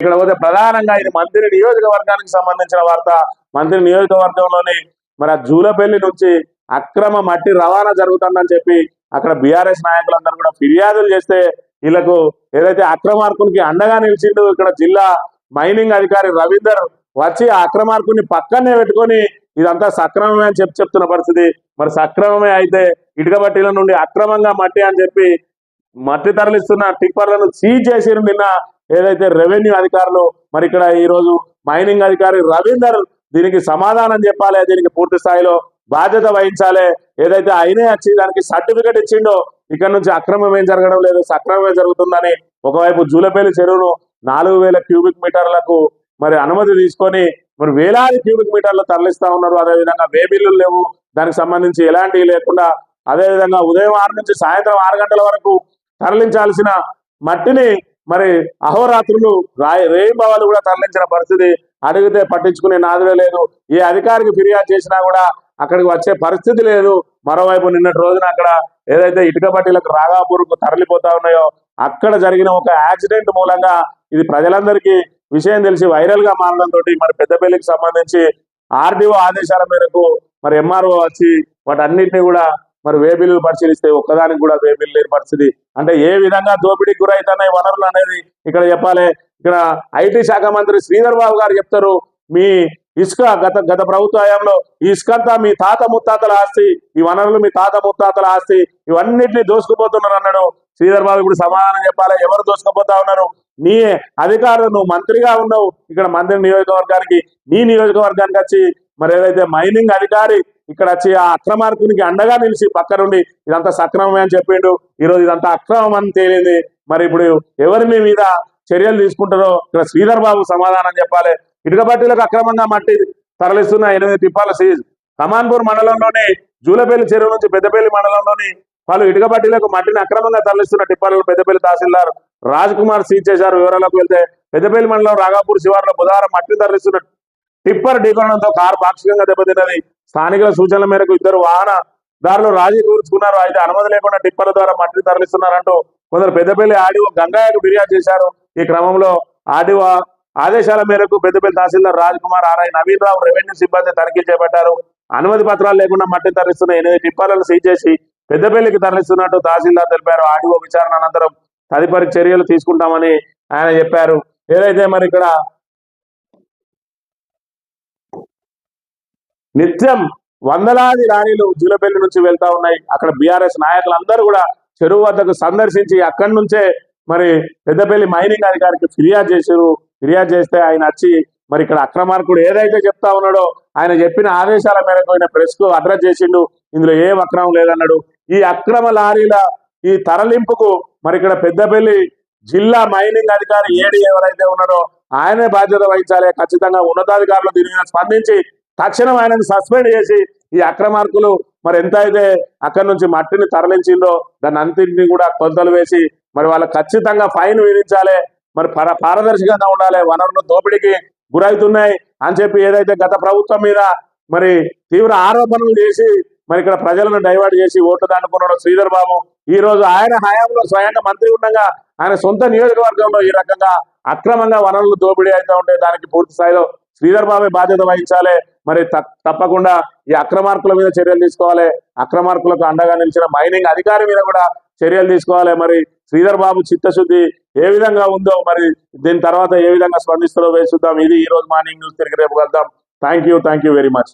ఇక్కడ పోతే ప్రధానంగా ఇది మంత్రి నియోజకవర్గానికి సంబంధించిన వార్త. మంత్రి నియోజకవర్గంలోని మరి ఆ జూలపల్లి నుంచి అక్రమ మట్టి రవాణా జరుగుతుందని చెప్పి అక్కడ బీఆర్ఎస్ నాయకులందరూ కూడా ఫిర్యాదులు చేస్తే వీళ్ళకు ఏదైతే అక్రమార్కునికి అండగా నిలిచిండు ఇక్కడ జిల్లా మైనింగ్ అధికారి రవీందర్ వచ్చి ఆ అక్రమార్కుని పక్కనే పెట్టుకొని ఇదంతా సక్రమమే అని చెప్పి చెప్తున్న పరిస్థితి. మరి సక్రమమే అయితే ఇటుక బట్టీల నుండి అక్రమంగా మట్టి అని చెప్పి మట్టి తరలిస్తున్న టిప్పర్లను సీజ్ చేసి నిన్న ఏదైతే రెవెన్యూ అధికారులు మరి ఇక్కడ ఈ రోజు మైనింగ్ అధికారి రవీందర్ దీనికి సమాధానం చెప్పాలి దీనికి పూర్తి స్థాయిలో బాధ్యత వహించాలి. ఏదైతే అయినే వచ్చి దానికి సర్టిఫికెట్ ఇచ్చిండో ఇక్కడ నుంచి అక్రమం ఏం జరగడం లేదు సక్రమమే జరుగుతుందని ఒకవైపు జూలపేలి చెరువును నాలుగు వేల క్యూబిక్ మీటర్లకు మరి అనుమతి తీసుకొని మరి వేలాది క్యూబిక్ మీటర్లు తరలిస్తా ఉన్నారు. అదేవిధంగా వేబిల్లు లేవు దానికి సంబంధించి ఎలాంటివి లేకుండా అదేవిధంగా ఉదయం ఆరు నుంచి సాయంత్రం ఆరు గంటల వరకు తరలించాల్సిన మట్టిని మరి అహోరాత్రులు రాయ రేయింబావాలు కూడా తరలించిన పరిస్థితి అడిగితే పట్టించుకునే నాదులే లేదు. ఏ అధికారికి ఫిర్యాదు చేసినా కూడా అక్కడికి వచ్చే పరిస్థితి లేదు. మరోవైపు నిన్నటి రోజున అక్కడ ఏదైతే ఇటుక పట్టీలకు రాగాపూర్కు తరలిపోతా ఉన్నాయో అక్కడ జరిగిన ఒక యాక్సిడెంట్ మూలంగా ఇది ప్రజలందరికీ విషయం తెలిసి వైరల్గా మారడంతో మరి పెద్దపల్లికి సంబంధించి ఆర్డీఓ ఆదేశాల మేరకు మరి ఎంఆర్ఓ వచ్చి వాటన్నిటిని కూడా మరి వేబిల్లు పరిశీలిస్తే ఒక్కదానికి కూడా వేబిల్ లేని పరిస్థితి. అంటే ఏ విధంగా దోపిడీకి గురవుతున్నాయి వనరులు అనేది ఇక్కడ చెప్పాలి. ఇక్కడ ఐటీ శాఖ మంత్రి శ్రీధర్ బాబు గారు చెప్తారు మీ ఇసుక గత గత ప్రభుత్వ హయాంలో ఈ ఇసుక అంతా మీ తాత ముత్తాతల ఆస్తి ఈ వనరులు మీ తాత ముత్తాతల ఆస్తి ఇవన్నిటిని దోసుకుపోతున్నారు అన్నాడు. శ్రీధర్ బాబు ఇప్పుడు సమాధానం చెప్పాలి. ఎవరు దోసుకుపోతా ఉన్నారు? నీ అధికారులు నువ్వు మంత్రిగా ఉన్నావు. ఇక్కడ మంత్రి నియోజకవర్గానికి నీ నియోజకవర్గానికి వచ్చి మరి ఏదైతే మైనింగ్ అధికారి ఇక్కడ వచ్చి ఆ అక్రమార్కునికి అండగా నిలిచి పక్క నుండి ఇదంతా సక్రమమే అని చెప్పిండు. ఈరోజు ఇదంతా అక్రమం అని తేలింది. మరి ఇప్పుడు ఎవరి మీ మీద చర్యలు తీసుకుంటారో ఇక్కడ శ్రీధర్ బాబు సమాధానం చెప్పాలి. ఇటుక పట్టీలకు అక్రమంగా మట్టి తరలిస్తున్న ఎనిమిది టిప్పాల సీజ్. కమాన్పూర్ మండలంలోని జూలపల్లి చెరువు నుంచి పెద్దపల్లి మండలంలోని వాళ్ళు ఇటుక పట్టీలకు మట్టిని అక్రమంగా తరలిస్తున్న టిప్పాలను పెద్దపల్లి తహసీల్దార్ రాజ్ కుమార్ సీజ్ చేశారు. వివరాలకు వెళ్తే పెద్దపల్లి మండలం రాగాపూర్ శివారులో బుధవారం మట్టిని తరలిస్తున్న టిప్పర్ ఢీకొనడంతో కారు పాక్షికంగా దెబ్బతిన్నది. స్థానికుల సూచనల మేరకు ఇద్దరు వాహన దారులు రాజీ కూర్చుకున్నారు అయితే అనుమతి లేకుండా టిప్పర్ల ద్వారా మట్టిని తరలిస్తున్నారంటూ కొందరు పెద్దపల్లి ఆడిఓ గంగయ్యకు ఫిర్యాదు చేశారు. ఈ క్రమంలో ఆడిఓ ఆదేశాల మేరకు పెద్దపల్లి తహసీల్దార్ రాజ్ కుమార్ ఆర్ఐ నవీన్ రావు రెవెన్యూ సిబ్బంది తనిఖీ చేపట్టారు. అనుమతి పత్రాలు లేకుండా మట్టిని తరలిస్తున్న ఎనిమిది టిప్పర్లను సీజ్ చేసి పెద్దపల్లికి తరలిస్తున్నట్టు తహసీల్దార్ తెలిపారు. ఆడిఓ విచారణ అనంతరం తదుపరి చర్యలు తీసుకుంటామని ఆయన చెప్పారు. ఏదైతే మరి ఇక్కడ నిత్యం వందలాది లారీలు జూలపల్లి నుంచి వెళ్తా ఉన్నాయి. అక్కడ బీఆర్ఎస్ నాయకులందరూ కూడా చెరువు వద్దకు సందర్శించి అక్కడి నుంచే మరి పెద్దపల్లి మైనింగ్ అధికారికి ఫిర్యాదు చేశారు. ఫిర్యాదు చేస్తే ఆయన వచ్చి మరి ఇక్కడ అక్రమార్కుడు ఏదైతే చెప్తా ఉన్నాడో ఆయన చెప్పిన ఆదేశాల మేరకు ఆయన ప్రెస్కు అడ్రస్ చేసిండు. ఇందులో ఏం అక్రమం లేదన్నాడు. ఈ అక్రమ లారీల ఈ తరలింపుకు మరి ఇక్కడ పెద్దపల్లి జిల్లా మైనింగ్ అధికారి ఏడి ఎవరైతే ఉన్నారో ఆయనే బాధ్యత వహించాలి. ఖచ్చితంగా ఉన్నతాధికారులు దీని మీద స్పందించి తక్షణం ఆయనను సస్పెండ్ చేసి ఈ అక్రమార్కులు మరి ఎంత అయితే అక్కడి నుంచి మట్టిని తరలించిందో దాన్ని అంతింటిని కూడా కొలతలు వేసి మరి వాళ్ళకి ఖచ్చితంగా ఫైన్ విధించాలి మరి పారదర్శకంగా ఉండాలి వనరులు దోపిడీకి గురవుతున్నాయి అని చెప్పి ఏదైతే గత ప్రభుత్వం మీద మరి తీవ్ర ఆరోపణలు చేసి మరి ఇక్కడ ప్రజలను డైవర్ట్ చేసి ఓట్లు దాటుకున్నాడు శ్రీధర్ బాబు ఈ రోజు ఆయన హయాంలో స్వయంగా మంత్రి ఉండగా ఆయన సొంత నియోజకవర్గంలో ఈ రకంగా అక్రమంగా వనరులు దోపిడీ అవుతూ ఉంటే దానికి పూర్తి స్థాయిలో శ్రీధర్ బాబే బాధ్యత వహించాలి. మరి తప్పకుండా ఈ అక్రమార్కుల మీద చర్యలు తీసుకోవాలి. అక్రమార్కులకు అండగా నిలిచిన మైనింగ్ అధికారి మీద కూడా చర్యలు తీసుకోవాలి. మరి శ్రీధర్ బాబు చిత్తశుద్ధి ఏ విధంగా ఉందో మరి దీని తర్వాత ఏ విధంగా స్పందిస్తారో వేసి చూద్దాం. ఇది ఈ రోజు మార్నింగ్ న్యూస్. తిరిగి రేపు కలుద్దాం. Thank you thank you very much